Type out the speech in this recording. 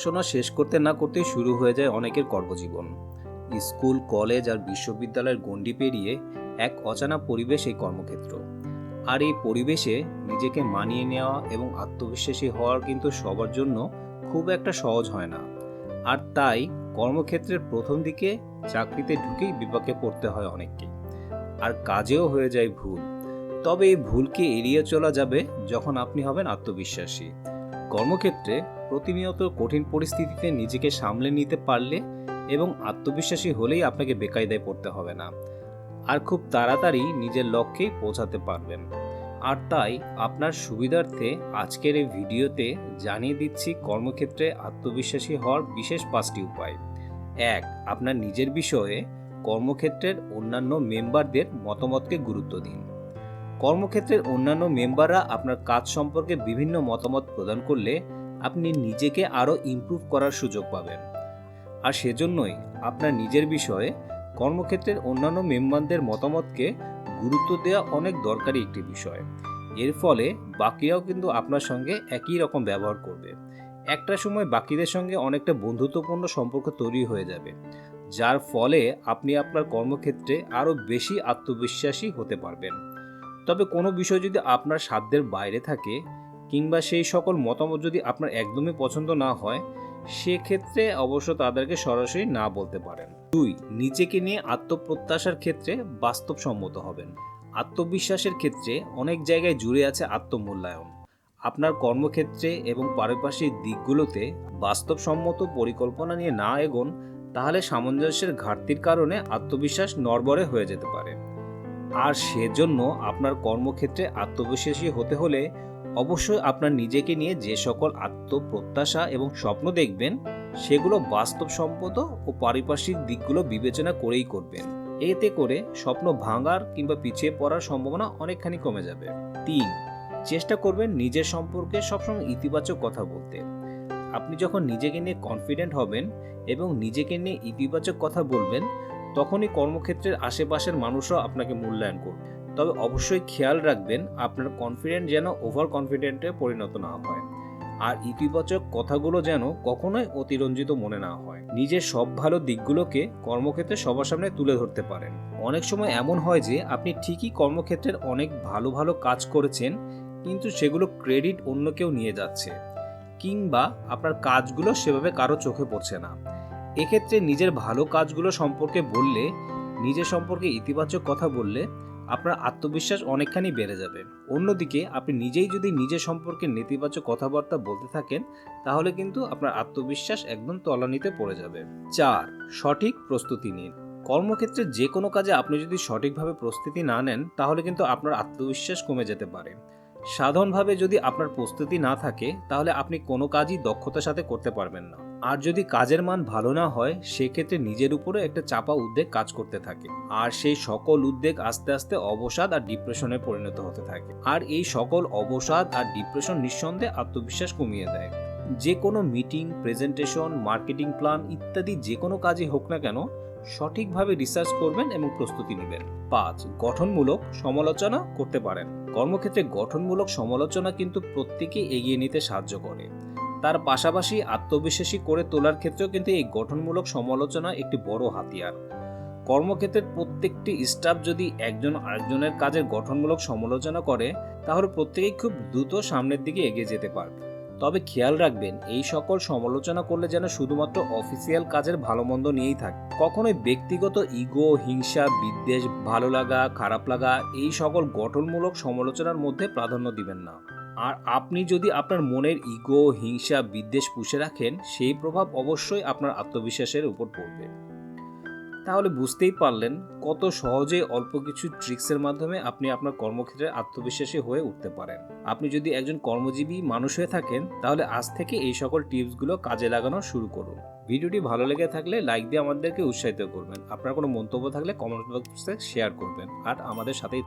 পড়াশোনা শেষ করতে না করতেই শুরু হয়ে যায় অনেকের কর্মজীবন। স্কুল, কলেজ আর বিশ্ববিদ্যালয়ের গণ্ডি পেরিয়ে এক অজানা পরিবেশ এই কর্মক্ষেত্র। আর এই পরিবেশে নিজেকে মানিয়ে নেওয়া এবং আত্মবিশ্বাসী হওয়ার কিন্তু সবার জন্য খুব একটা সহজ হয় না। আর তাই কর্মক্ষেত্রের প্রথম দিকে চাকরিতে ঢুকেই বিপাকে পড়তে হয় অনেককে। আর কাজেও হয়ে যায় ভুল। তবে এই ভুলকে এড়িয়ে চলা যাবে যখন আপনি হবেন আত্মবিশ্বাসী। কর্মক্ষেত্রে প্রতিনিয়ত কঠিন পরিস্থিতিতে নিজেকে সামলে নিতে পারলে এবং আত্মবিশ্বাসী হলেই আপনাকে বেকায়দায় পড়তে হবে না। আর খুব তাড়াতাড়ি নিজের লক্ষ্যে পৌঁছাতে পারবেন। আর তাই আপনার সুবিধার্থে আজকের এই ভিডিওতে জানিয়ে দিচ্ছি কর্মক্ষেত্রে আত্মবিশ্বাসী হওয়ার বিশেষ পাঁচটি উপায়। এক, আপনার নিজের বিষয়ে কর্মক্ষেত্রের অন্যান্য মেম্বারদের মতামতকে গুরুত্ব দিন। কর্মক্ষেত্রের অন্যান্য মেম্বাররা আপনার কাজ সম্পর্কে বিভিন্ন মতামত প্রদান করলে আপনি নিজেকে আরও ইমপ্রুভ করার সুযোগ পাবেন। আর সেজন্যই আপনার নিজের বিষয়ে কর্মক্ষেত্রের অন্যান্য মেম্বারদের মতামতকে গুরুত্ব দেওয়া অনেক দরকারি একটি বিষয়। এর ফলে বাকিরাও কিন্তু আপনার সঙ্গে একই রকম ব্যবহার করবে। একটা সময় বাকিদের সঙ্গে অনেকটা বন্ধুত্বপূর্ণ সম্পর্ক তৈরি হয়ে যাবে, যার ফলে আপনি আপনার কর্মক্ষেত্রে আরও বেশি আত্মবিশ্বাসী হতে পারবেন। তবে কোনো বিষয় যদি আপনার সাধ্যের বাইরে থাকে কিংবা সেই সকল মতামত যদি আপনার একদমই পছন্দ না হয়, সেক্ষেত্রে অবশ্য তাদেরকে সরাসরি না বলতে পারেন। দুই, নিজেকে নিয়ে আত্মপ্রত্যাশার ক্ষেত্রে বাস্তবসম্মত হবেন। আত্মবিশ্বাসের ক্ষেত্রে অনেক জায়গায় জুড়ে আছে আত্মমূল্যায়ন। আপনার কর্মক্ষেত্রে এবং পারিপার্শ্বিক দিকগুলোতে বাস্তবসম্মত পরিকল্পনা নিয়ে না এগোন, তাহলে সামঞ্জস্যের ঘাটতির কারণে আত্মবিশ্বাস নড়বড়ে হয়ে যেতে পারে। আর সেজন্য আপনার কর্মক্ষেত্রে আত্মবিশ্বাসী হতে হলে অবশ্যই আপনার নিজেকে নিয়ে যে সকল আত্মপ্রত্যাশা এবং স্বপ্ন দেখবেন, সেগুলো বাস্তবসম্মত ও পারিপার্শ্বিক দিকগুলো বিবেচনা করেই করবেন। এতে করে স্বপ্ন ভাঙার কিংবা পিছিয়ে পড়ার সম্ভাবনা অনেকখানি কমে যাবে। তিন, চেষ্টা করবেন নিজের সম্পর্কে সবসময় ইতিবাচক কথা বলতে। আপনি যখন নিজেকে নিয়ে কনফিডেন্ট হবেন এবং নিজেকে নিয়ে ইতিবাচক কথা বলবেন তখনই কর্মক্ষেত্রের আশেপাশের মানুষও আপনাকে মূল্যায়ন করবে। তবে অবশ্যই খেয়াল রাখবেন, আপনার কনফিডেন্ট যেন ওভার কনফিডেন্টে পরিণত না হয়। আর ইতিবাচক কথাগুলো যেন কখনোই অতিরঞ্জিত মনে না হয়। নিজের সব ভালো দিকগুলোকে কর্মক্ষেত্রে সবার সামনে তুলে ধরতে পারেন। অনেক সময় এমন হয় যে, আপনি ঠিকই কর্মক্ষেত্রের অনেক ভালো ভালো কাজ করেছেন, কিন্তু সেগুলো ক্রেডিট অন্য কেউ নিয়ে যাচ্ছে, কিংবা আপনার কাজগুলো সেভাবে কারও চোখে পড়ছে না। এক্ষেত্রে নিজের ভালো কাজগুলো সম্পর্কে বললে, নিজের সম্পর্কে ইতিবাচক কথা বললে আপনার আত্মবিশ্বাস অনেকখানি বেড়ে যাবে। অন্যদিকে আপনি নিজেই যদি নিজের সম্পর্কে নেতিবাচক কথাবার্তা বলতে থাকেন, তাহলে কিন্তু আপনার আত্মবিশ্বাস একদম তলানিতে পড়ে যাবে। চার, সঠিক প্রস্তুতি নিন। কর্মক্ষেত্রে যে কোনো কাজে আপনি যদি সঠিকভাবে প্রস্তুতি না নেন, তাহলে কিন্তু আপনার আত্মবিশ্বাস কমে যেতে পারে। সাধারণভাবে যদি আপনার প্রস্তুতি না থাকে, তাহলে আপনি কোনো কাজই দক্ষতার সাথে করতে পারবেন না। আর যদি কাজের মান ভালো না হয়, সেক্ষেত্রে নিজের উপরে একটা চাপা উদ্বেগ কাজ করতে থাকে। আর সেই সকল উদ্বেগ আস্তে আস্তে অবসাদ আর ডিপ্রেশনে পরিণত হতে থাকে। আর এই সকল অবসাদ আর ডিপ্রেশন নিঃসন্দেহে আত্মবিশ্বাস কমিয়ে দেয়। যে কোনো মিটিং, প্রেজেন্টেশন, মার্কেটিং প্ল্যান ইত্যাদি যে কোনো কাজই হোক না কেন সঠিকভাবে রিসার্চ করবেন এবং প্রস্তুতি নেবেন। পাঁচ, গঠনমূলক সমালোচনা করতে পারেন। কর্মক্ষেত্রে গঠনমূলক সমালোচনা কিন্তু প্রত্যেকে এগিয়ে নিতে সাহায্য করে। তার পাশাপাশি আত্মবিশ্বাসী করে তোলার ক্ষেত্রেও কিন্তু এই গঠনমূলক সমালোচনা একটি বড় হাতিয়ার। কর্মক্ষেত্রের প্রত্যেকটি স্টাফ যদি একজন আরেকজনের কাজের গঠনমূলক সমালোচনা করে, তাহলে প্রত্যেকেই খুব দ্রুত সামনের দিকে এগিয়ে যেতে পারবে। তবে খেয়াল রাখবেন, এই সকল সমালোচনা করলে যেন শুধুমাত্র অফিসিয়াল কাজের ভালো মন্দ নিয়েই থাকে। কখনোই ব্যক্তিগত ইগো, হিংসা, বিদ্বেষ, ভালো লাগা, খারাপ লাগা, এই সকল গঠনমূলক সমালোচনার মধ্যে প্রাধান্য দিবেন না। আর আপনি যদি আপনার মনের ইগো, হিংসা, বিদ্বেষ পুষে রাখেন, সেই প্রভাব অবশ্যই আপনার আত্মবিশ্বাসের উপর পড়বে। তাহলে বুঝতেই পারলেন কত সহজে অল্প কিছু ট্রিক্সের মাধ্যমে আপনি আপনার কর্মক্ষেত্রে আত্মবিশ্বাসী হয়ে উঠতে পারেন। আপনি যদি একজন কর্মজীবী মানুষ হয়ে থাকেন, তাহলে আজ থেকে এই সকল টিপসগুলো কাজে লাগানো শুরু করুন। ভিডিওটি ভালো লেগে থাকলে লাইক দিয়ে আমাদেরকে উৎসাহিত করবেন। আপনার কোনো মন্তব্য থাকলে কমেন্ট বক্সে শেয়ার করবেন। আর আমাদের সাথেই